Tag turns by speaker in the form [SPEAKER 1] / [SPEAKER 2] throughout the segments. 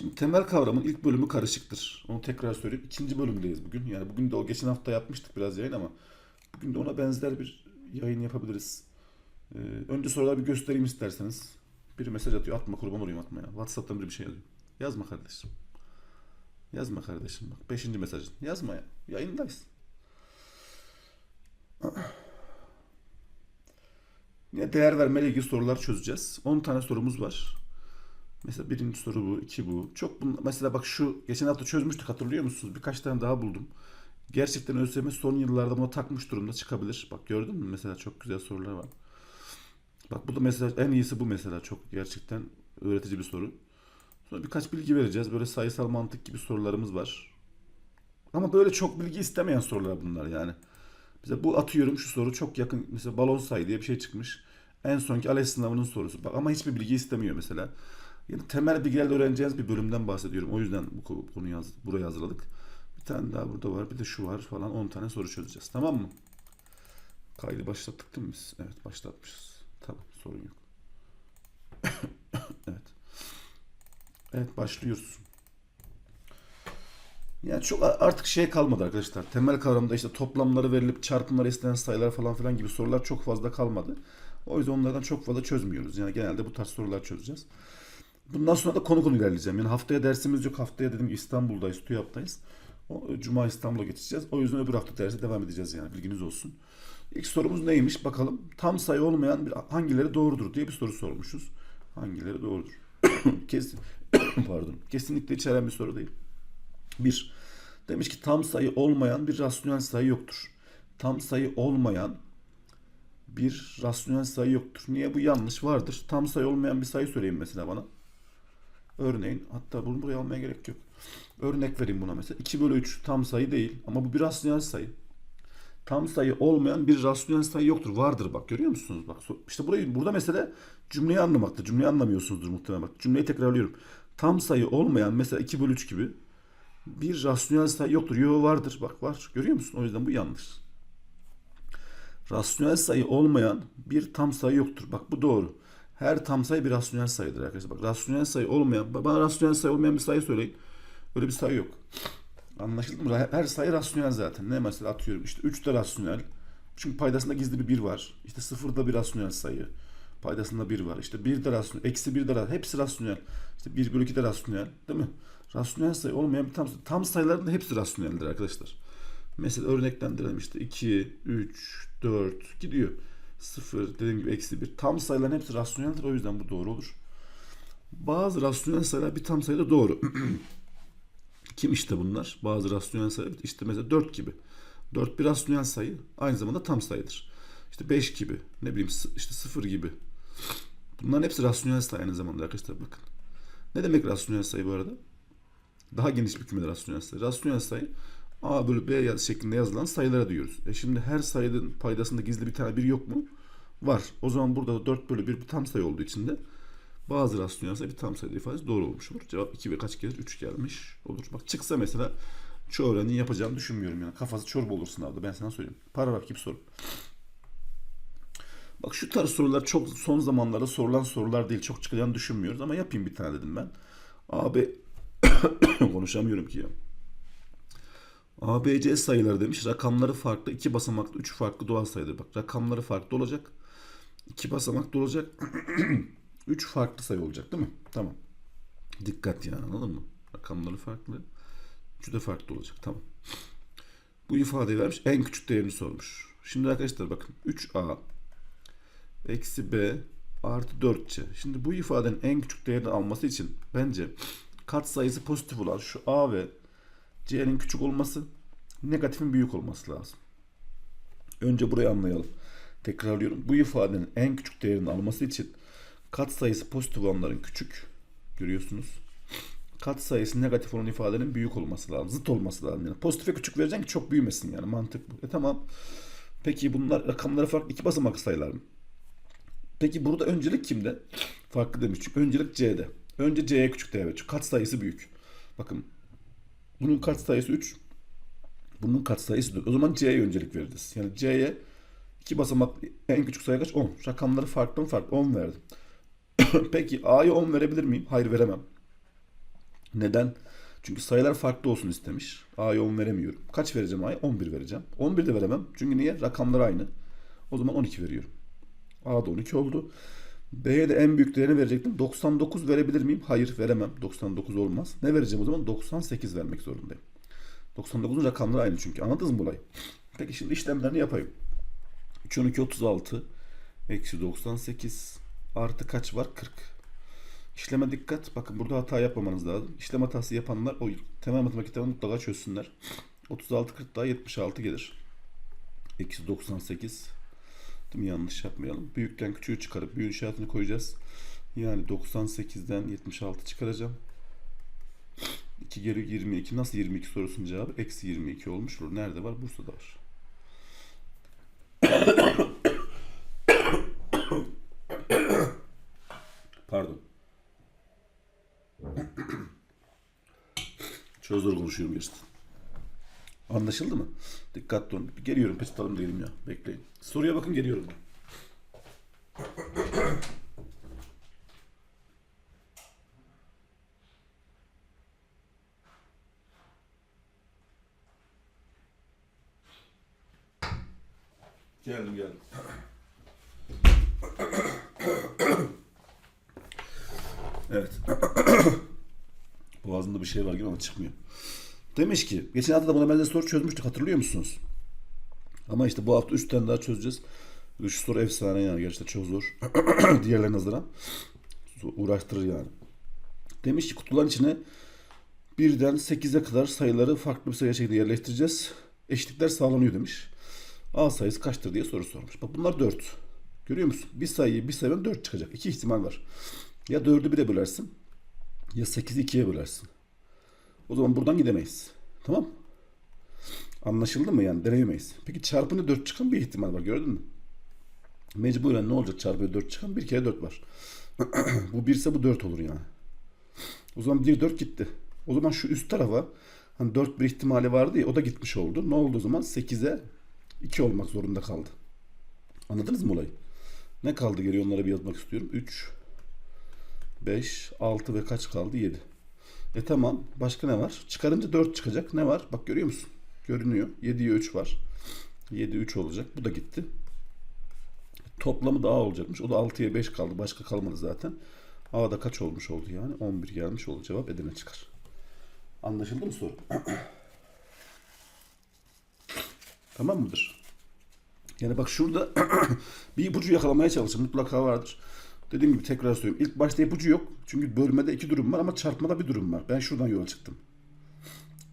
[SPEAKER 1] Şimdi temel kavramın ilk bölümü karışıktır. Onu tekrar söyleyeyim. İkinci bölümdeyiz bugün. Yani bugün de o geçen hafta yapmıştık biraz yayın ama bugün de ona benzer bir yayın yapabiliriz. Ee, önce soruları bir göstereyim isterseniz. Biri mesaj atıyor. Atma kurban olayım atma ya. Whatsapp'tan bir şey yazıyor. Yazma kardeşim. Yazma kardeşim bak. Beşinci mesajın. Yazma ya. Yayındayız. Yine değer vermeyle ilgili sorular çözeceğiz. 10 tane sorumuz var. Mesela birinci soru bu, iki bu. Çok bun- mesela bak şu geçen hafta çözmüştük hatırlıyor musunuz? Birkaç tane daha buldum. Gerçekten ÖSYM son yıllarda buna takmış durumda çıkabilir. Bak gördün mü mesela çok güzel sorular var. Bak bu da mesela en iyisi bu mesela çok gerçekten öğretici bir soru. Sonra birkaç bilgi vereceğiz. Böyle sayısal mantık gibi sorularımız var. Ama böyle çok bilgi istemeyen sorular bunlar yani. Mesela bu atıyorum şu soru çok yakın. Mesela balon sayı diye bir şey çıkmış. En sonki ALES sınavının sorusu. Bak ama hiçbir bilgi istemiyor mesela. Yani temel bilgilerle öğreneceğiniz bir bölümden bahsediyorum. O yüzden bu ko- konuyu yaz, buraya hazırladık. Bir tane daha burada var. Bir de şu var falan. 10 tane soru çözeceğiz. Tamam mı? Kaydı başlattık değil mi biz? Evet başlatmışız. Tamam sorun yok. evet. Evet başlıyoruz. Yani çok artık şey kalmadı arkadaşlar. Temel kavramda işte toplamları verilip çarpımları istenen sayılar falan filan gibi sorular çok fazla kalmadı. O yüzden onlardan çok fazla çözmüyoruz. Yani genelde bu tarz sorular çözeceğiz. Bundan sonra da konu konu ilerleyeceğim. Yani haftaya dersimiz yok. Haftaya dedim İstanbul'dayız, TÜYAP'tayız. O, Cuma İstanbul'a geçeceğiz. O yüzden öbür hafta derse devam edeceğiz yani. Bilginiz olsun. İlk sorumuz neymiş bakalım. Tam sayı olmayan bir, hangileri doğrudur diye bir soru sormuşuz. Hangileri doğrudur? Kesin, pardon. Kesinlikle içeren bir soru değil. Bir, demiş ki tam sayı olmayan bir rasyonel sayı yoktur. Tam sayı olmayan bir rasyonel sayı yoktur. Niye bu yanlış vardır? Tam sayı olmayan bir sayı söyleyin mesela bana. Örneğin hatta bunu buraya almaya gerek yok. Örnek vereyim buna mesela. 2 bölü 3 tam sayı değil ama bu bir rasyonel sayı. Tam sayı olmayan bir rasyonel sayı yoktur. Vardır bak görüyor musunuz? Bak işte burayı burada mesele cümleyi anlamakta. Cümleyi anlamıyorsunuzdur muhtemelen bak. Cümleyi tekrarlıyorum. Tam sayı olmayan mesela 2 bölü 3 gibi bir rasyonel sayı yoktur. Yo vardır. Bak var. Görüyor musun? O yüzden bu yanlış. Rasyonel sayı olmayan bir tam sayı yoktur. Bak bu doğru. Her tam sayı bir rasyonel sayıdır arkadaşlar. Bak rasyonel sayı olmayan, bana rasyonel sayı olmayan bir sayı söyleyin. Öyle bir sayı yok. Anlaşıldı mı? Her sayı rasyonel zaten. Ne mesela atıyorum işte 3 de rasyonel. Çünkü paydasında gizli bir 1 var. İşte 0 da bir rasyonel sayı. Paydasında 1 var. İşte 1 de rasyonel. Eksi 1 de rasyonel. Hepsi rasyonel. İşte 1 bölü 2 de rasyonel. Değil mi? Rasyonel sayı olmayan bir tam sayı. Tam sayıların da hepsi rasyoneldir arkadaşlar. Mesela örneklendirelim işte 2, 3, 4 gidiyor. 0 dediğim gibi eksi 1. Tam sayıların hepsi rasyoneldir. O yüzden bu doğru olur. Bazı rasyonel sayılar bir tam sayıda doğru. Kim işte bunlar? Bazı rasyonel sayılar işte mesela 4 gibi. 4 bir rasyonel sayı aynı zamanda tam sayıdır. İşte 5 gibi ne bileyim işte 0 gibi. Bunların hepsi rasyonel sayı aynı zamanda arkadaşlar bakın. Ne demek rasyonel sayı bu arada? Daha geniş bir kümede rasyonel sayı. Rasyonel sayı A bölü B şeklinde yazılan sayılara diyoruz. E şimdi her sayının paydasında gizli bir tane bir yok mu? Var. O zaman burada da 4 bölü 1 bir tam sayı olduğu için de bazı rasyonel sayı bir tam sayı ifadesi doğru olmuş olur. Cevap 2 ve kaç gelir? 3 gelmiş olur. Bak çıksa mesela çoğu öğrencinin yapacağını düşünmüyorum yani. Kafası çorba olur sınavda ben sana söyleyeyim. Paragraf gibi soru. Bak şu tarz sorular çok son zamanlarda sorulan sorular değil. Çok çıkacağını düşünmüyoruz ama yapayım bir tane dedim ben. Abi konuşamıyorum ki ya. ABC sayıları demiş. Rakamları farklı. iki basamaklı, üç farklı doğal sayıdır. Bak rakamları farklı olacak. iki basamaklı olacak. üç farklı sayı olacak değil mi? Tamam. Dikkat yani anladın mı? Rakamları farklı. Üçü de farklı olacak. Tamam. Bu ifadeyi vermiş. En küçük değerini sormuş. Şimdi arkadaşlar bakın. 3A eksi B artı 4C. Şimdi bu ifadenin en küçük değerini alması için bence kat sayısı pozitif olan şu A ve C'nin küçük olması, negatifin büyük olması lazım. Önce burayı anlayalım. Tekrarlıyorum. Bu ifadenin en küçük değerini alması için kat sayısı pozitif olanların küçük görüyorsunuz. Kat sayısı negatif olan ifadenin büyük olması lazım. Zıt olması lazım. Yani pozitife küçük vereceksin ki çok büyümesin yani. Mantık bu. E tamam. Peki bunlar rakamları farklı iki basamaklı sayılar mı? Peki burada öncelik kimde? Farklı demiş. Çünkü öncelik C'de. Önce C'ye küçük değer veriyor. Kat sayısı büyük. Bakın bunun kat sayısı 3. Bunun kat sayısı 4. O zaman C'ye öncelik veririz. Yani C'ye iki basamak en küçük sayı kaç? 10. Rakamları farklı mı farklı? 10 verdim. Peki A'ya 10 verebilir miyim? Hayır veremem. Neden? Çünkü sayılar farklı olsun istemiş. A'ya 10 veremiyorum. Kaç vereceğim A'ya? 11 vereceğim. 11 de veremem. Çünkü niye? Rakamlar aynı. O zaman 12 veriyorum. A'da 12 oldu. B'ye de en büyük değerini verecektim. 99 verebilir miyim? Hayır veremem. 99 olmaz. Ne vereceğim o zaman? 98 vermek zorundayım. 99'un rakamları aynı çünkü. Anladınız mı olayı? Peki şimdi işlemlerini yapayım. 3 12 36 eksi 98 artı kaç var? 40. İşleme dikkat. Bakın burada hata yapmamanız lazım. İşlem hatası yapanlar o temel matematikten mutlaka çözsünler. 36 40 daha 76 gelir. Eksi 98. Değil mi? Yanlış yapmayalım. Büyükten küçüğü çıkarıp büyüğün işaretini koyacağız. Yani 98'den 76 çıkaracağım. 2 geri 22. Nasıl 22 sorusunun cevabı? Eksi 22 olmuş olur. Nerede var? Bursa'da var. Pardon. Çok konuşuyorum gerçekten. Anlaşıldı mı? Dikkatli olun. Geliyorum tutalım değilim ya. Bekleyin. Soruya bakın geliyorum. Geldim geldim. Evet. Boğazımda bir şey var gibi ama çıkmıyor. Demiş ki geçen hafta da buna benzer soru çözmüştük hatırlıyor musunuz? Ama işte bu hafta 3 tane daha çözeceğiz. 3 soru efsane yani gerçekten çok zor. Diğerlerine nazaran. Uğraştırır yani. Demiş ki kutuların içine birden 8'e kadar sayıları farklı bir sayı şekilde yerleştireceğiz. Eşitlikler sağlanıyor demiş. A sayısı kaçtır diye soru sormuş. Bak bunlar 4. Görüyor musun? Bir sayıyı bir sayıdan 4 çıkacak. İki ihtimal var. Ya 4'ü 1'e bölersin ya 8'i 2'ye bölersin. O zaman buradan gidemeyiz. Tamam Anlaşıldı mı yani? Deneyemeyiz. Peki çarpını 4 çıkan bir ihtimal var. Gördün mü? Mecburen ne olacak çarpı 4 çıkan? Bir kere 4 var. bu 1 ise bu 4 olur yani. O zaman 1 4 gitti. O zaman şu üst tarafa hani 4 bir ihtimali vardı ya o da gitmiş oldu. Ne oldu o zaman? 8'e 2 olmak zorunda kaldı. Anladınız mı olayı? Ne kaldı geriye onlara bir yazmak istiyorum. 3 5 6 ve kaç kaldı? 7. E tamam. Başka ne var? Çıkarınca 4 çıkacak. Ne var? Bak görüyor musun? Görünüyor. 7'ye 3 var. 7 3 olacak. Bu da gitti. Toplamı da A olacakmış. O da 6'ya 5 kaldı. Başka kalmadı zaten. A'da kaç olmuş oldu yani? 11 gelmiş oldu. Cevap Edirne çıkar. Anlaşıldı mı soru? tamam mıdır? Yani bak şurada bir ipucu yakalamaya çalışın. Mutlaka vardır. Dediğim gibi tekrar söyleyeyim. İlk başta ipucu yok. Çünkü bölmede iki durum var ama çarpmada bir durum var. Ben şuradan yola çıktım.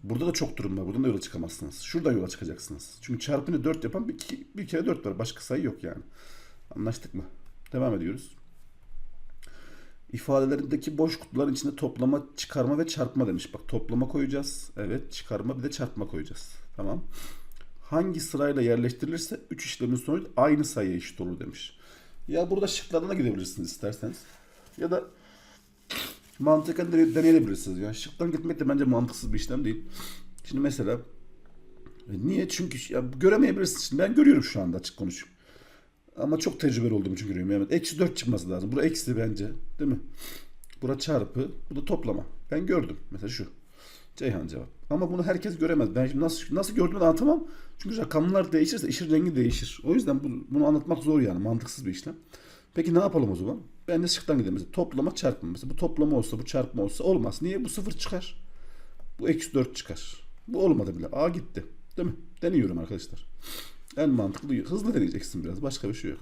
[SPEAKER 1] Burada da çok durum var. Buradan da yola çıkamazsınız. Şuradan yola çıkacaksınız. Çünkü çarpını 4 yapan bir, iki, bir kere 4 var. Başka sayı yok yani. Anlaştık mı? Devam ediyoruz. İfadelerindeki boş kutuların içinde toplama, çıkarma ve çarpma demiş. Bak toplama koyacağız. Evet çıkarma bir de çarpma koyacağız. Tamam. Hangi sırayla yerleştirilirse 3 işlemin sonucu aynı sayıya eşit olur demiş. Ya burada şıklarına gidebilirsiniz isterseniz. Ya da mantıken de deneyebilirsiniz. Yani şıktan gitmek de bence mantıksız bir işlem değil. Şimdi mesela e, niye? Çünkü ya göremeyebilirsiniz. Şimdi ben görüyorum şu anda açık konuşayım. Ama çok tecrübeli olduğum için görüyorum. Yani eksi 4 çıkması lazım. Bura eksi bence. Değil mi? Bura çarpı. Bu da toplama. Ben gördüm. Mesela şu. Ceyhan cevap. Ama bunu herkes göremez. Ben şimdi nasıl nasıl gördüğümü anlatamam. Çünkü rakamlar değişirse işin rengi değişir. O yüzden bunu, bunu anlatmak zor yani. Mantıksız bir işlem. Peki ne yapalım o zaman? Ben de şıktan gidelim. Mesela toplama çarpma. Mesela bu toplama olsa bu çarpma olsa olmaz. Niye? Bu sıfır çıkar. Bu eksi 4 çıkar. Bu olmadı bile. A gitti. Değil mi? Deniyorum arkadaşlar. En mantıklı hızlı deneyeceksin biraz. Başka bir şey yok.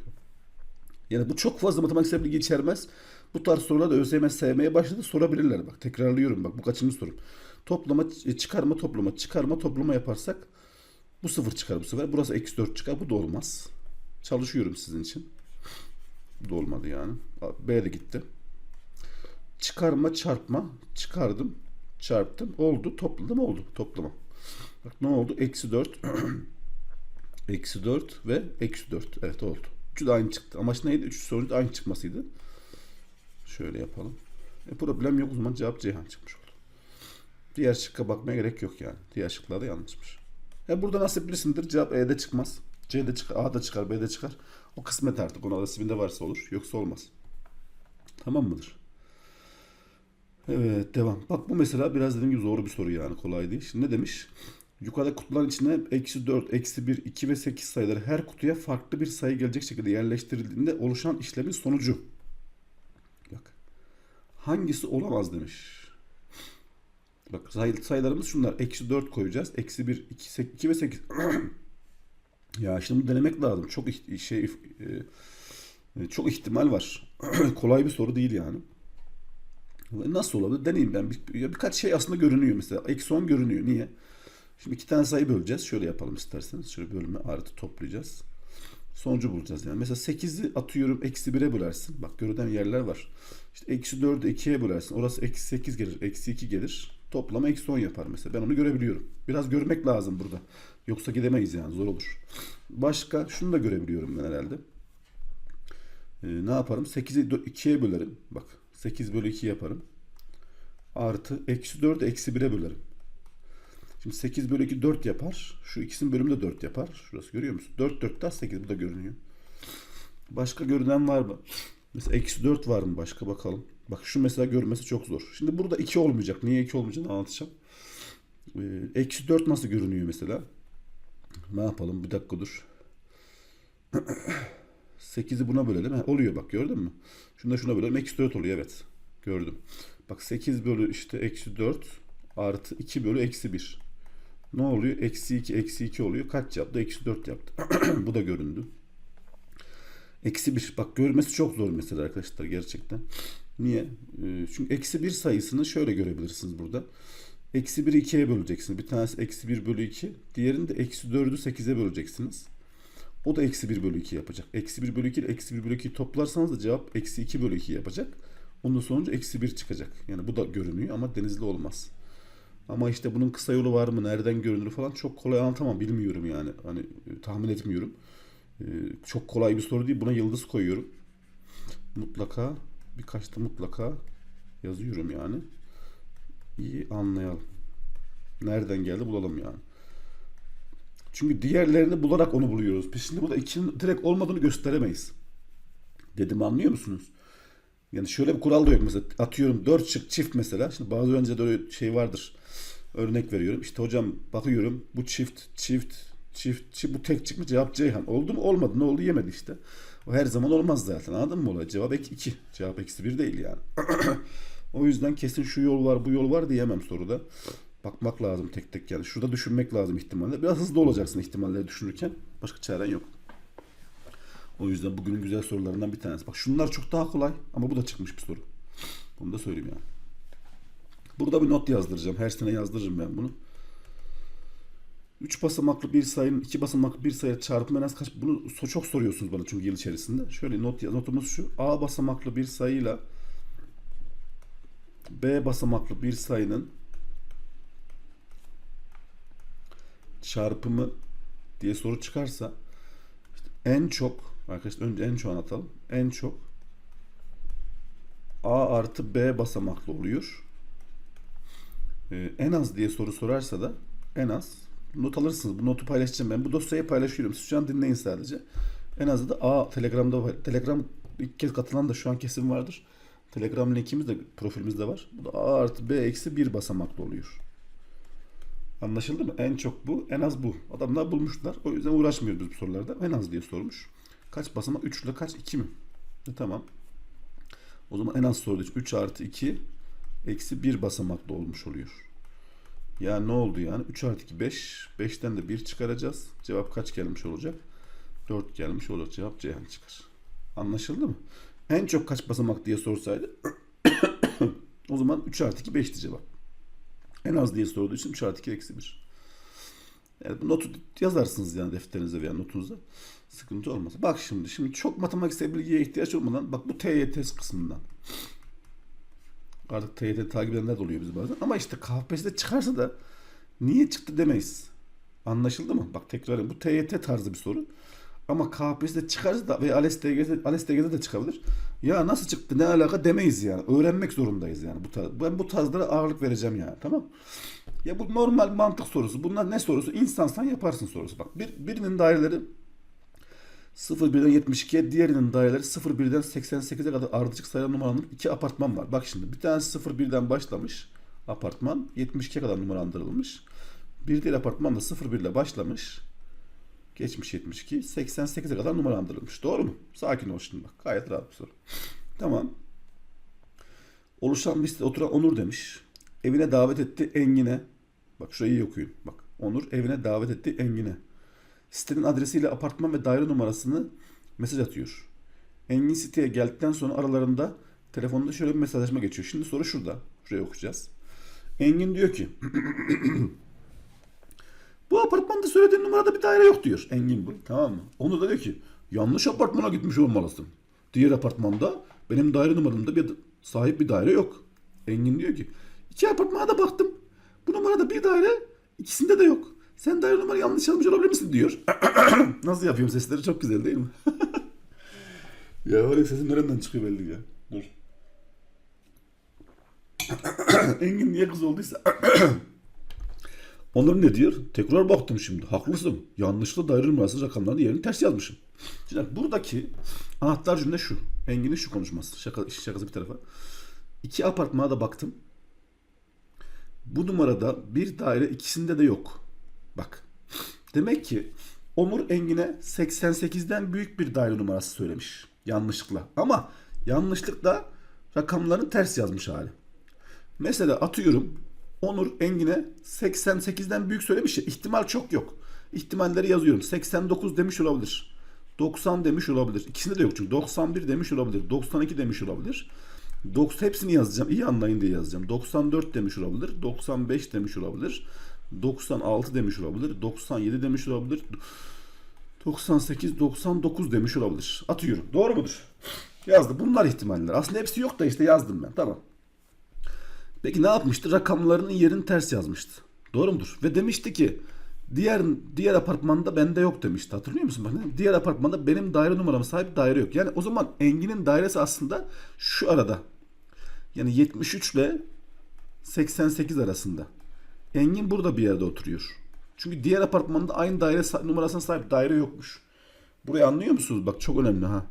[SPEAKER 1] Yani bu çok fazla matematiksel bilgi içermez. Bu tarz sorular da ÖSYM sevmeye başladı. Sorabilirler bak. Tekrarlıyorum bak. Bu kaçıncı sorum. Toplama, çıkarma, toplama, çıkarma, toplama yaparsak bu sıfır çıkar bu sefer. Burası eksi 4 çıkar. Bu da olmaz. Çalışıyorum sizin için. Bu da olmadı yani. B de gitti. Çıkarma, çarpma. Çıkardım. Çarptım. Oldu. Topladım. Oldu. Toplama. Bak ne oldu? Eksi 4. eksi 4 ve eksi 4. Evet oldu. Üçü de aynı çıktı. Amaç neydi? Üçü sonucu aynı çıkmasıydı. Şöyle yapalım. E problem yok o zaman cevap Ceyhan çıkmış oldu. Diğer şıkka bakmaya gerek yok yani. Diğer şıklar da yanlışmış. E burada nasiplisindir. Cevap E'de çıkmaz. C'de çıkar, A'da çıkar, B'de çıkar. O kısmet artık. Ona nasibinde varsa olur. Yoksa olmaz. Tamam mıdır? Evet devam. Bak bu mesela biraz dediğim gibi zor bir soru yani kolay değil. Şimdi ne demiş? Yukarıda kutuların içine eksi 4, eksi 1, 2 ve 8 sayıları her kutuya farklı bir sayı gelecek şekilde yerleştirildiğinde oluşan işlemin sonucu. Bak. Hangisi olamaz demiş. Bak sayı- sayılarımız şunlar. Eksi 4 koyacağız. Eksi 1, 2, 2 ve 8. ya şimdi denemek lazım. Çok şey e, e, çok ihtimal var. Kolay bir soru değil yani. Nasıl olabilir? Deneyeyim ben. Bir, ya birkaç şey aslında görünüyor mesela. Eksi 10 görünüyor. Niye? Şimdi iki tane sayı böleceğiz. Şöyle yapalım isterseniz. Şöyle bölme artı toplayacağız. Sonucu bulacağız yani. Mesela 8'i atıyorum eksi 1'e bölersin. Bak görülen yerler var. İşte eksi 4'ü 2'ye bölersin. Orası eksi 8 gelir. Eksi 2 gelir. Toplama eksi 10 yapar mesela. Ben onu görebiliyorum. Biraz görmek lazım burada. Yoksa gidemeyiz yani. Zor olur. Başka şunu da görebiliyorum ben herhalde. Ee, ne yaparım? 8'i 2'ye bölerim. Bak 8 bölü 2 yaparım. Artı eksi 4'ü eksi 1'e bölerim. Şimdi 8 bölü 2 4 yapar. Şu ikisinin bölümü de 4 yapar. Şurası görüyor musun? 4 4 daha 8 bu da görünüyor. Başka görünen var mı? Mesela eksi 4 var mı başka bakalım. Bak şu mesela görmesi çok zor. Şimdi burada 2 olmayacak. Niye 2 olmayacağını anlatacağım. Ee, eksi 4 nasıl görünüyor mesela? Ne yapalım? Bir dakika dur. 8'i buna bölelim. He, oluyor bak gördün mü? Şunu da şuna bölelim. Eksi 4 oluyor evet. Gördüm. Bak 8 bölü işte eksi 4 artı 2 bölü eksi 1. Ne oluyor? Eksi 2 eksi 2 oluyor. Kaç yaptı? Eksi 4 yaptı. Bu da göründü. Eksi 1. Bak görmesi çok zor mesela arkadaşlar gerçekten. Niye? Ee, Çünkü eksi 1 sayısını şöyle görebilirsiniz burada. Eksi 1'i 2'ye böleceksiniz. Bir tanesi eksi 1 bölü 2. Diğerini de eksi 4'ü 8'e böleceksiniz. O da eksi 1 bölü 2 yapacak. Eksi 1 bölü 2 ile eksi 1 bölü 2'yi toplarsanız da cevap eksi 2 bölü 2 yapacak. Onun sonucu eksi 1 çıkacak. Yani bu da görünüyor ama denizli olmaz. Ama işte bunun kısa yolu var mı? Nereden görünür falan çok kolay anlatamam. Bilmiyorum yani. Hani e, tahmin etmiyorum. Ee, çok kolay bir soru değil. Buna yıldız koyuyorum. Mutlaka birkaç da mutlaka yazıyorum yani. İyi anlayalım. Nereden geldi bulalım yani. Çünkü diğerlerini bularak onu buluyoruz. Biz şimdi burada ikinin direkt olmadığını gösteremeyiz. Dedim anlıyor musunuz? Yani şöyle bir kural da yok mesela atıyorum 4 şık çift mesela. Şimdi bazı öncede öyle şey vardır. Örnek veriyorum. İşte hocam bakıyorum bu çift çift çift, çift bu tek çıkmış cevap Ceyhan. Oldu mu? Olmadı. Ne oldu? Yemedi işte. O her zaman olmaz zaten. Anladın mı olay? Cevap 2. Cevap eksi 1 değil yani. o yüzden kesin şu yol var bu yol var diyemem soruda. Bakmak lazım tek tek yani. Şurada düşünmek lazım ihtimalle. Biraz hızlı olacaksın ihtimalleri düşünürken. Başka çaren yok. O yüzden bugünün güzel sorularından bir tanesi. Bak şunlar çok daha kolay ama bu da çıkmış bir soru. Bunu da söyleyeyim yani. Burada bir not yazdıracağım. Her sene yazdırırım ben bunu. 3 basamaklı bir sayının 2 basamaklı bir sayı çarpımı en az kaç? Bunu çok soruyorsunuz bana çünkü yıl içerisinde. Şöyle not notumuz şu. A basamaklı bir sayıyla B basamaklı bir sayının çarpımı diye soru çıkarsa işte en çok arkadaşlar önce en çok anlatalım. En çok A artı B basamaklı oluyor. Ee, en az diye soru sorarsa da en az not alırsınız. Bu notu paylaşacağım ben. Bu dosyayı paylaşıyorum. Siz şu an dinleyin sadece. En az da A Telegram'da. Telegram ilk kez katılan da şu an kesin vardır. Telegram linkimiz de profilimizde var. Bu da A artı B eksi 1 basamaklı oluyor. Anlaşıldı mı? En çok bu, en az bu. Adamlar bulmuşlar. O yüzden uğraşmıyoruz biz bu sorularda. En az diye sormuş. Kaç basamak? 3 ile kaç? 2 mi? E, tamam. O zaman en az soruda 3 artı 2 eksi 1 basamaklı olmuş oluyor. Yani ne oldu yani? 3 artı 2 5. 5'ten de 1 çıkaracağız. Cevap kaç gelmiş olacak? 4 gelmiş olacak. Cevap Ceyhan çıkar. Anlaşıldı mı? En çok kaç basamak diye sorsaydı o zaman 3 artı 2 5'ti cevap. En az diye sorduğu için 3 artı 2 eksi 1. Yani bu notu yazarsınız yani defterinize veya notunuza. Sıkıntı olmaz. Bak şimdi, şimdi çok matematiksel bilgiye ihtiyaç olmadan bak bu TYT kısmından. Artık TYT takip edenler de oluyor biz bazen. Ama işte KPSS'de çıkarsa da niye çıktı demeyiz. Anlaşıldı mı? Bak tekrar bu TYT tarzı bir soru. Ama KPSS'de çıkarsa da ve ALES TG'de, ALES TG'de de çıkabilir. Ya nasıl çıktı ne alaka demeyiz yani. Öğrenmek zorundayız yani. Bu tarz, ben bu tarzlara ağırlık vereceğim yani. Tamam Ya bu normal mantık sorusu. Bunlar ne sorusu? İnsansan yaparsın sorusu. Bak bir, birinin daireleri 01'den 72'ye diğerinin daireleri 01'den 88'e kadar ardışık sayılan numaralandırılmış iki apartman var. Bak şimdi bir tanesi 01'den başlamış apartman 72'ye kadar numaralandırılmış. Bir diğer apartman da 01 ile başlamış. Geçmiş 72 88'e kadar numaralandırılmış. Doğru mu? Sakin ol şimdi bak. Gayet rahat bir soru. Tamam. Oluşan liste oturan Onur demiş. Evine davet etti Engin'e. Bak şurayı iyi okuyun. Bak Onur evine davet etti Engin'e. Sitenin adresiyle apartman ve daire numarasını mesaj atıyor. Engin siteye geldikten sonra aralarında telefonda şöyle bir mesajlaşma geçiyor. Şimdi soru şurada. Şuraya okuyacağız. Engin diyor ki bu apartmanda söylediğin numarada bir daire yok diyor. Engin bu. Tamam mı? Onur da diyor ki yanlış apartmana gitmiş olmalısın. Diğer apartmanda benim daire numaramda bir sahip bir daire yok. Engin diyor ki iki apartmana da baktım. Bu numarada bir daire ikisinde de yok. Sen daire numarayı yanlış yazmış olabilir misin diyor. Nasıl yapıyorum sesleri çok güzel değil mi? ya öyle sesim nereden çıkıyor belli ya. Dur. Engin niye kız olduysa Onur ne diyor? Tekrar baktım şimdi. Haklısın. Yanlışlıkla daire numarası rakamlarının yerini ters yazmışım. Şimdi buradaki anahtar cümle şu. Engin'in şu konuşması. Şaka, şakası bir tarafa. İki apartmana da baktım. Bu numarada bir daire ikisinde de yok. Bak. Demek ki Onur Engin'e 88'den büyük bir daire numarası söylemiş. Yanlışlıkla. Ama yanlışlıkla rakamların ters yazmış hali. Mesela atıyorum Onur Engin'e 88'den büyük söylemiş ya ihtimal çok yok. İhtimalleri yazıyorum. 89 demiş olabilir. 90 demiş olabilir. İkisinde de yok çünkü. 91 demiş olabilir. 92 demiş olabilir. 90 hepsini yazacağım. İyi anlayın diye yazacağım. 94 demiş olabilir. 95 demiş olabilir. 96 demiş olabilir. 97 demiş olabilir. 98, 99 demiş olabilir. Atıyorum. Doğru mudur? Yazdı. Bunlar ihtimaller. Aslında hepsi yok da işte yazdım ben. Tamam. Peki ne yapmıştı? Rakamlarının yerini ters yazmıştı. Doğru mudur? Ve demişti ki diğer diğer apartmanda bende yok demişti. Hatırlıyor musun? Bak, diğer apartmanda benim daire numaram sahip daire yok. Yani o zaman Engin'in dairesi aslında şu arada. Yani 73 ile 88 arasında. Engin burada bir yerde oturuyor. Çünkü diğer apartmanda aynı daire numarasına sahip daire yokmuş. Burayı anlıyor musunuz? Bak çok önemli ha.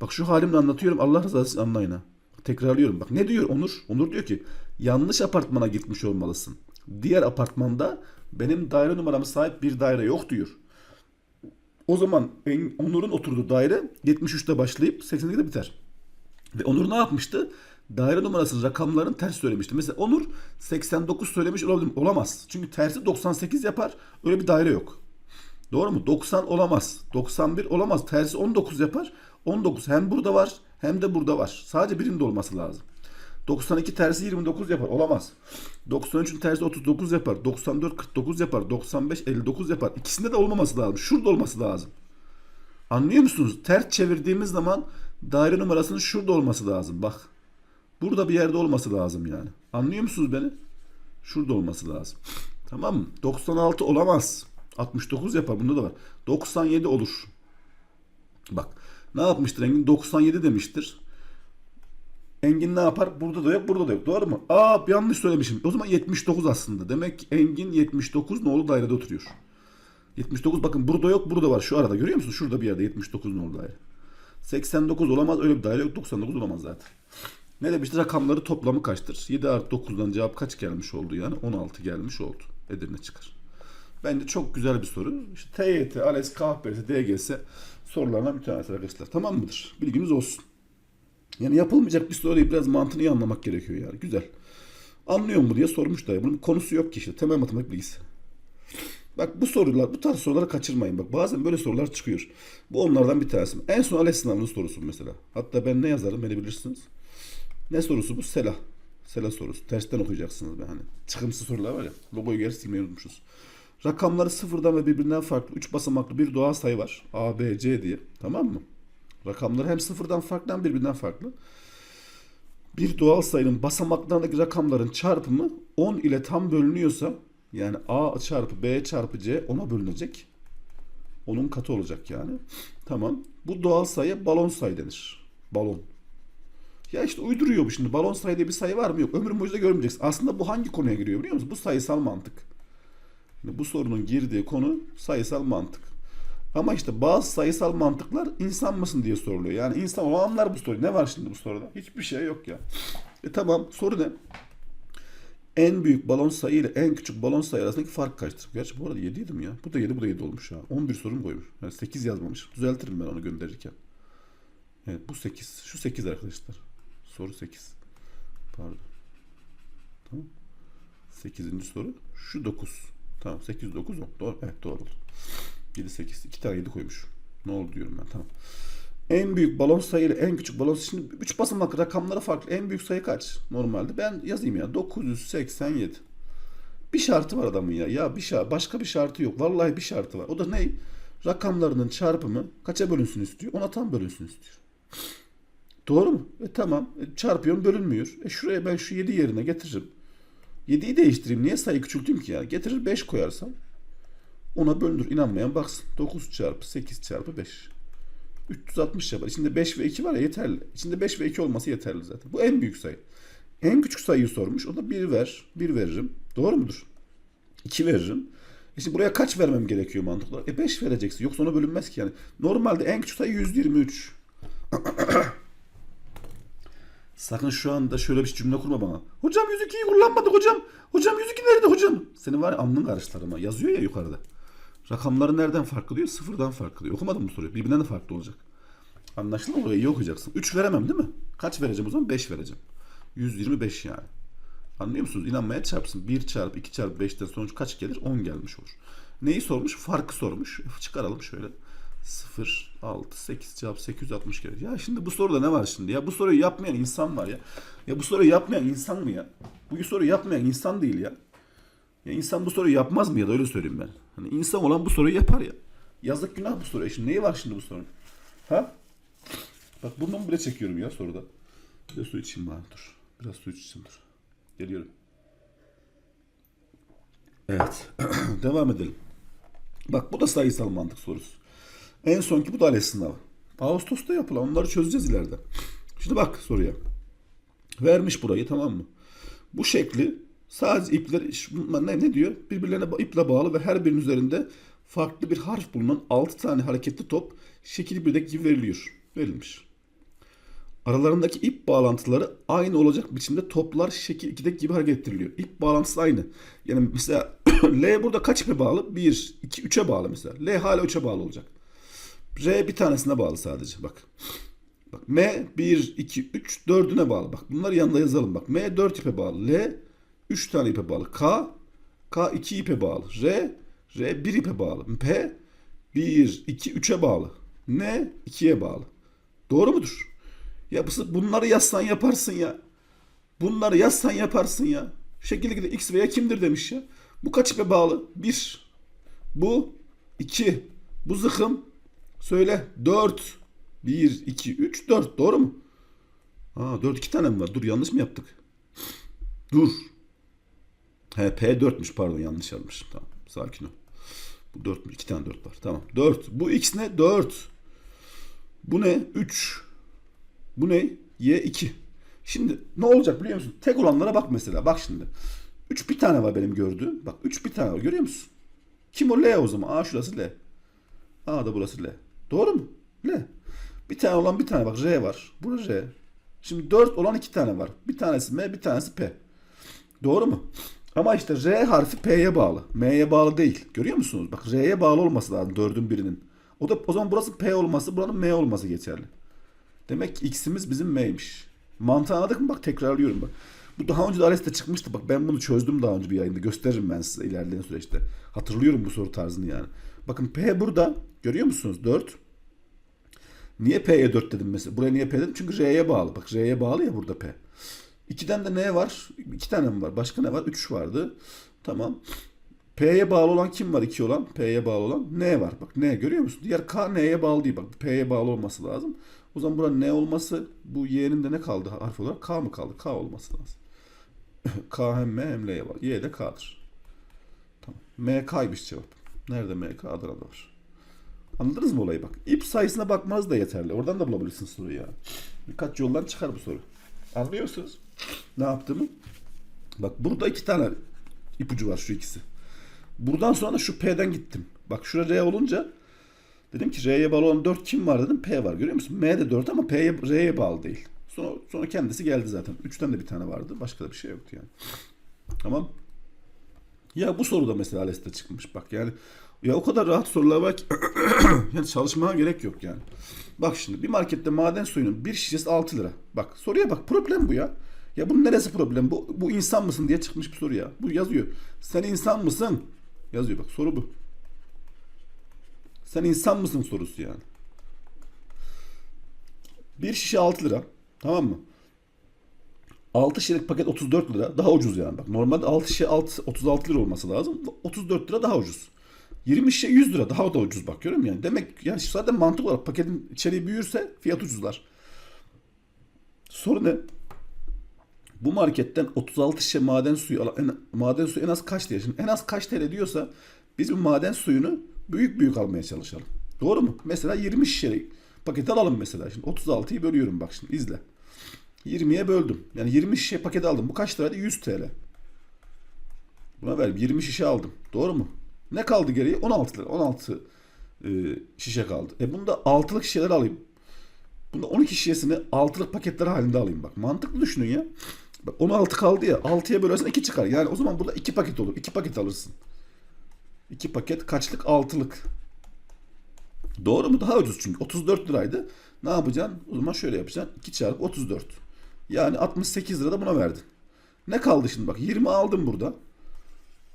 [SPEAKER 1] Bak şu halimle anlatıyorum. Allah rızası için anlayın ha. Tekrarlıyorum. Bak ne diyor Onur? Onur diyor ki yanlış apartmana gitmiş olmalısın. Diğer apartmanda benim daire numaramı sahip bir daire yok diyor. O zaman Onur'un oturduğu daire 73'te başlayıp 82'de biter. Ve Onur ne yapmıştı? Daire numarasının rakamların ters söylemişti. Mesela Onur 89 söylemiş olabilir? Olamaz. Çünkü tersi 98 yapar. Öyle bir daire yok. Doğru mu? 90 olamaz. 91 olamaz. Tersi 19 yapar. 19 hem burada var hem de burada var. Sadece birinde olması lazım. 92 tersi 29 yapar. Olamaz. 93'ün tersi 39 yapar. 94 49 yapar. 95 59 yapar. İkisinde de olmaması lazım. Şurada olması lazım. Anlıyor musunuz? Ters çevirdiğimiz zaman daire numarasının şurada olması lazım. Bak. Burada bir yerde olması lazım yani. Anlıyor musunuz beni? Şurada olması lazım. Tamam mı? 96 olamaz. 69 yapar. Bunda da var. 97 olur. Bak. Ne yapmıştır Engin? 97 demiştir. Engin ne yapar? Burada da yok, burada da yok. Doğru mu? Aa yanlış söylemişim. O zaman 79 aslında. Demek ki Engin 79 nolu dairede oturuyor. 79 bakın burada yok, burada var. Şu arada görüyor musunuz? Şurada bir yerde 79 nolu daire. 89 olamaz. Öyle bir daire yok. 99 olamaz zaten. Ne demişti? Rakamları toplamı kaçtır? 7 artı 9'dan cevap kaç gelmiş oldu yani? 16 gelmiş oldu. Edirne çıkar. Bence çok güzel bir soru. İşte TYT, ALES, KPSS, DGS sorularından bir tanesi arkadaşlar. Tamam mıdır? Bilginiz olsun. Yani yapılmayacak bir soruyu biraz mantığını iyi anlamak gerekiyor yani. Güzel. Anlıyor mu diye sormuş da. Bunun konusu yok ki işte. Temel matematik bilgisi. Bak bu sorular, bu tarz soruları kaçırmayın. Bak bazen böyle sorular çıkıyor. Bu onlardan bir tanesi. En son ALES sınavının sorusu mesela. Hatta ben ne yazarım beni bilirsiniz. Ne sorusu bu? Sela. Sela sorusu. Tersten okuyacaksınız be hani. Çıkımsız sorular var ya. Logoyu geri silmeyi unutmuşuz. Rakamları sıfırdan ve birbirinden farklı 3 basamaklı bir doğal sayı var. A, B, C diye. Tamam mı? Rakamları hem sıfırdan farklı hem birbirinden farklı. Bir doğal sayının basamaklarındaki rakamların çarpımı 10 ile tam bölünüyorsa yani A çarpı B çarpı C 10'a bölünecek. Onun katı olacak yani. Tamam. Bu doğal sayı balon sayı denir. Balon. Ya işte uyduruyor bu şimdi. Balon sayı bir sayı var mı? Yok. Ömrün boyunca görmeyeceksin. Aslında bu hangi konuya giriyor biliyor musun? Bu sayısal mantık. Yani bu sorunun girdiği konu sayısal mantık. Ama işte bazı sayısal mantıklar insan mısın diye soruluyor. Yani insan olanlar bu soru. Ne var şimdi bu soruda? Hiçbir şey yok ya. E tamam soru ne? En büyük balon sayı ile en küçük balon sayı arasındaki fark kaçtır? Gerçi bu arada 7 idi mi ya? Bu da 7 bu da 7 olmuş ya. 11 soru mu koymuş? Yani 8 yazmamış. Düzeltirim ben onu gönderirken. Evet bu 8. Şu 8 arkadaşlar. Soru 8. Pardon. Tamam. 8. soru. Şu 9. Tamam 8 9 10. Doğru. Evet doğru oldu. 7 8. 2 tane 7 koymuş. Ne oldu diyorum ben. Tamam. En büyük balon sayı ile en küçük balon. Şimdi 3 basamak rakamları farklı. En büyük sayı kaç? Normalde ben yazayım ya. 987. Bir şartı var adamın ya. Ya bir şart, başka bir şartı yok. Vallahi bir şartı var. O da ne? Rakamlarının çarpımı kaça bölünsün istiyor? Ona tam bölünsün istiyor. Doğru mu? E tamam. E, çarpıyorum bölünmüyor. E şuraya ben şu 7 yerine getiririm. 7'yi değiştireyim. Niye sayı küçülteyim ki ya? Getirir 5 koyarsam ona bölünür. İnanmayan baksın. 9 çarpı 8 çarpı 5. 360 yapar. İçinde 5 ve 2 var ya yeterli. İçinde 5 ve 2 olması yeterli zaten. Bu en büyük sayı. En küçük sayıyı sormuş. O da 1 ver. 1 veririm. Doğru mudur? 2 veririm. E şimdi buraya kaç vermem gerekiyor mantıklı olarak? E 5 vereceksin. Yoksa ona bölünmez ki yani. Normalde en küçük sayı 123. Sakın şu anda şöyle bir cümle kurma bana. Hocam 102'yi kullanmadık hocam. Hocam 102 nerede hocam? Senin var ya alnın karıştır ama. Yazıyor ya yukarıda. Rakamları nereden farklı diyor? Sıfırdan farklı diyor. Okumadın mı soruyu? Birbirinden de farklı olacak. Anlaşıldı mı? Orayı iyi okuyacaksın. 3 veremem değil mi? Kaç vereceğim o zaman? 5 vereceğim. 125 yani. Anlıyor musunuz? İnanmaya çarpsın. 1 çarpı 2 çarpı 5'ten sonuç kaç gelir? 10 gelmiş olur. Neyi sormuş? Farkı sormuş. Çıkaralım şöyle. 0, 6, 8 cevap 860 gelir. Ya şimdi bu soruda ne var şimdi ya? Bu soruyu yapmayan insan var ya. Ya bu soruyu yapmayan insan mı ya? Bu soruyu yapmayan insan değil ya. Ya insan bu soruyu yapmaz mı ya da öyle söyleyeyim ben. Hani insan olan bu soruyu yapar ya. Yazık günah bu soru. E Şimdi neyi var şimdi bu sorunun? Ha? Bak burnumu bile çekiyorum ya soruda. Bir de su içeyim bari dur. Biraz su içeyim dur. Geliyorum. Evet. Devam edelim. Bak bu da sayısal mantık sorusu. En sonki bu da ALES sınavı. Ağustos'ta yapılan onları çözeceğiz ileride. Şimdi bak soruya. Vermiş burayı tamam mı? Bu şekli sadece ipler ne, ne diyor? Birbirlerine iple bağlı ve her birinin üzerinde farklı bir harf bulunan 6 tane hareketli top şekil 1'deki gibi veriliyor. Verilmiş. Aralarındaki ip bağlantıları aynı olacak biçimde toplar şekil 2'deki gibi hareket ettiriliyor. İp bağlantısı aynı. Yani mesela L burada kaç ipe bağlı? 1, 2, 3'e bağlı mesela. L hala 3'e bağlı olacak. R bir tanesine bağlı sadece bak. Bak M 1, 2, 3, 4'üne bağlı. Bak bunları yanında yazalım. Bak M 4 ipe bağlı. L 3 tane ipe bağlı. K K 2 ipe bağlı. R R 1 ipe bağlı. P 1, 2, 3'e bağlı. N 2'ye bağlı. Doğru mudur? Ya bu- bunları yazsan yaparsın ya. Bunları yazsan yaparsın ya. Şekil 2'de X veya kimdir demiş ya. Bu kaç ipe bağlı? 1. Bu 2. Bu zıkım Söyle. 4. 1, 2, 3, 4. Doğru mu? Aa 4 2 tane mi var? Dur yanlış mı yaptık? Dur. He P4'müş pardon yanlış yazmışım. Tamam sakin ol. Bu 4 mü? 2 tane 4 var. Tamam. 4. Bu X ne? 4. Bu ne? 3. Bu ne? Y 2. Şimdi ne olacak biliyor musun? Tek olanlara bak mesela. Bak şimdi. 3 bir tane var benim gördüğüm. Bak 3 bir tane var. Görüyor musun? Kim o L o zaman? Aa şurası L. A da burası L. Doğru mu? L. Bir tane olan bir tane bak R var. Burası R. Şimdi 4 olan iki tane var. Bir tanesi M, bir tanesi P. Doğru mu? Ama işte R harfi P'ye bağlı. M'ye bağlı değil. Görüyor musunuz? Bak R'ye bağlı olması lazım dördün birinin. O da o zaman burası P olması, buranın M olması geçerli. Demek ki X'imiz bizim M'ymiş. Mantığı anladık mı? Bak tekrarlıyorum bak. Bu daha önce de ALES'te çıkmıştı. Bak ben bunu çözdüm daha önce bir yayında. Gösteririm ben size ilerleyen süreçte. Hatırlıyorum bu soru tarzını yani. Bakın P burada. Görüyor musunuz? 4. Niye P'ye 4 dedim mesela? Buraya niye P dedim? Çünkü R'ye bağlı. Bak R'ye bağlı ya burada P. 2'den de ne var? 2 tane mi var? Başka ne var? 3 vardı. Tamam. P'ye bağlı olan kim var? 2 olan. P'ye bağlı olan N var. Bak N görüyor musun? Diğer K N'ye bağlı değil. Bak P'ye bağlı olması lazım. O zaman buranın N olması bu Y'nin de ne kaldı harf olarak? K mı kaldı? K olması lazım. K hem M hem L'ye bağlı. Y de K'dır. Tamam. M K'ymış cevap. Nerede M K? Adana'da var. Anladınız mı olayı bak. İp sayısına bakmanız da yeterli. Oradan da bulabilirsiniz soruyu ya. Birkaç yoldan çıkar bu soru. Anlıyorsunuz ne yaptığımı? Bak burada iki tane ipucu var şu ikisi. Buradan sonra şu P'den gittim. Bak şuraya R olunca Dedim ki R'ye bağlı olan 4 kim var dedim. P var. Görüyor musun? M de 4 ama P'ye R'ye bağlı değil. Sonra, sonra kendisi geldi zaten. 3'ten de bir tane vardı. Başka da bir şey yoktu yani. Tamam. Ya bu soruda mesela ALES'te çıkmış bak yani. Ya o kadar rahat sorular var ki yani çalışmaya gerek yok yani. Bak şimdi bir markette maden suyunun bir şişesi 6 lira. Bak soruya bak problem bu ya. Ya bunun neresi problem? Bu, bu insan mısın diye çıkmış bir soru ya. Bu yazıyor. Sen insan mısın? Yazıyor bak soru bu. Sen insan mısın sorusu yani. Bir şişe 6 lira. Tamam mı? 6 şişelik paket 34 lira. Daha ucuz yani. Bak normalde 6 şişe 6, 36 lira olması lazım. 34 lira daha ucuz. 20 şişe 100 lira. Daha da ucuz bak görüyor musun yani? Demek yani zaten mantık olarak paketin içeriği büyürse fiyat ucuzlar. Soru ne? Bu marketten 36 şişe maden suyu en, maden suyu en az kaç TL? Şimdi en az kaç TL diyorsa biz bu maden suyunu büyük büyük almaya çalışalım. Doğru mu? Mesela 20 şişelik paket alalım mesela. Şimdi 36'yı bölüyorum bak şimdi izle. 20'ye böldüm. Yani 20 şişe paket aldım. Bu kaç liraydı? 100 TL. Buna ver 20 şişe aldım. Doğru mu? Ne kaldı geriye? 16 lira. 16 e, şişe kaldı. E bunda 6'lık şişeler alayım. Bunda 12 şişesini 6'lık paketler halinde alayım bak. Mantıklı düşünün ya. Bak 16 kaldı ya. 6'ya bölersen 2 çıkar. Yani o zaman burada 2 paket olur. 2 paket alırsın. 2 paket kaçlık? 6'lık. Doğru mu? Daha ucuz çünkü. 34 liraydı. Ne yapacaksın? O zaman şöyle yapacaksın. 2 çarpı 34. Yani 68 lira da buna verdin. Ne kaldı şimdi bak 20 aldın burada.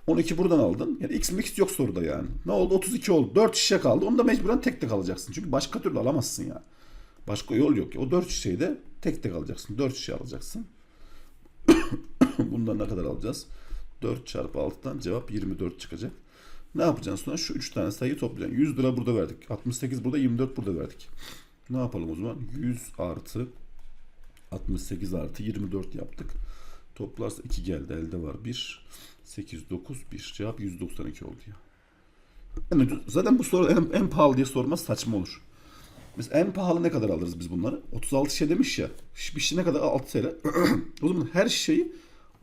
[SPEAKER 1] 12 buradan aldın. Yani x mix yok soruda yani. Ne oldu? 32 oldu. 4 şişe kaldı. Onu da mecburen tek tek alacaksın. Çünkü başka türlü alamazsın ya. Başka yol yok. O 4 şişeyi de tek tek alacaksın. 4 şişe alacaksın. Bundan ne kadar alacağız? 4 çarpı 6'dan cevap 24 çıkacak. Ne yapacaksın sonra? Şu 3 tane sayıyı toplayacaksın. 100 lira burada verdik. 68 burada 24 burada verdik. Ne yapalım o zaman? 100 artı 68 artı 24 yaptık. Toplarsa 2 geldi. Elde var 1. 8, 9, 1. Cevap 192 oldu ya. En zaten bu soru en, en pahalı diye sormaz saçma olur. Biz en pahalı ne kadar alırız biz bunları? 36 şişe demiş ya. Bir şişe ne kadar? 6 TL. o zaman her şişeyi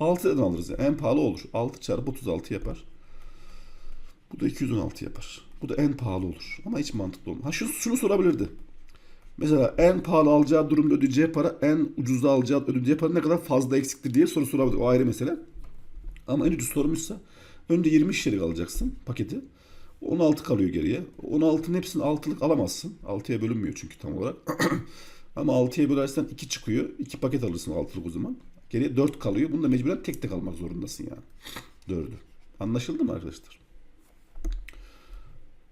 [SPEAKER 1] 6 liradan alırız. Yani. En pahalı olur. 6 çarpı 36 yapar. Bu da 216 yapar. Bu da en pahalı olur. Ama hiç mantıklı olmaz. Ha şunu, şunu sorabilirdi. Mesela en pahalı alacağı durumda ödeyeceği para en ucuzda alacağı ödeyeceği para ne kadar fazla eksiktir diye soru sorabilir. O ayrı mesele. Ama en ucuz sormuşsa önce 20 şişelik alacaksın paketi. 16 kalıyor geriye. 16'nın hepsini 6'lık alamazsın. 6'ya bölünmüyor çünkü tam olarak. Ama 6'ya bölersen 2 çıkıyor. 2 paket alırsın 6'lık o zaman. Geriye 4 kalıyor. Bunu da mecburen tek tek almak zorundasın yani. 4'ü. Anlaşıldı mı arkadaşlar?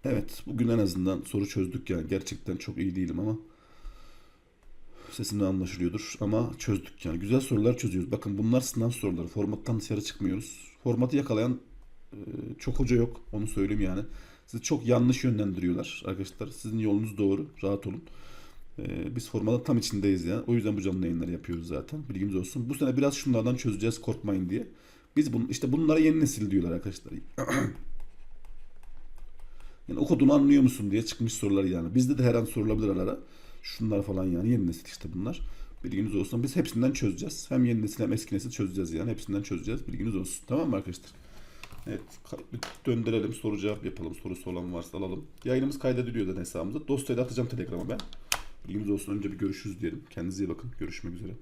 [SPEAKER 1] Evet. Bugün en azından soru çözdük yani. Gerçekten çok iyi değilim ama sesimden anlaşılıyordur ama çözdük yani. Güzel sorular çözüyoruz. Bakın bunlar sınav soruları. Formattan dışarı çıkmıyoruz. Formatı yakalayan e, çok hoca yok. Onu söyleyeyim yani. Sizi çok yanlış yönlendiriyorlar arkadaşlar. Sizin yolunuz doğru. Rahat olun. E, biz formatın tam içindeyiz yani. O yüzden bu canlı yayınları yapıyoruz zaten. Bilginiz olsun. Bu sene biraz şunlardan çözeceğiz. Korkmayın diye. Biz bunu, işte bunlara yeni nesil diyorlar arkadaşlar. Yani okuduğunu anlıyor musun diye çıkmış sorular yani. Bizde de her an sorulabilir ara ara. Şunlar falan yani yeni nesil işte bunlar. Bilginiz olsun. Biz hepsinden çözeceğiz. Hem yeni nesil hem eski nesil çözeceğiz yani. Hepsinden çözeceğiz. Bilginiz olsun. Tamam mı arkadaşlar? Evet. Döndürelim. Soru cevap yapalım. Sorusu olan varsa alalım. Yayınımız kaydediliyor da hesabımıza. Dosyayı da atacağım Telegram'a ben. Bilginiz olsun. Önce bir görüşürüz diyelim. Kendinize iyi bakın. Görüşmek üzere.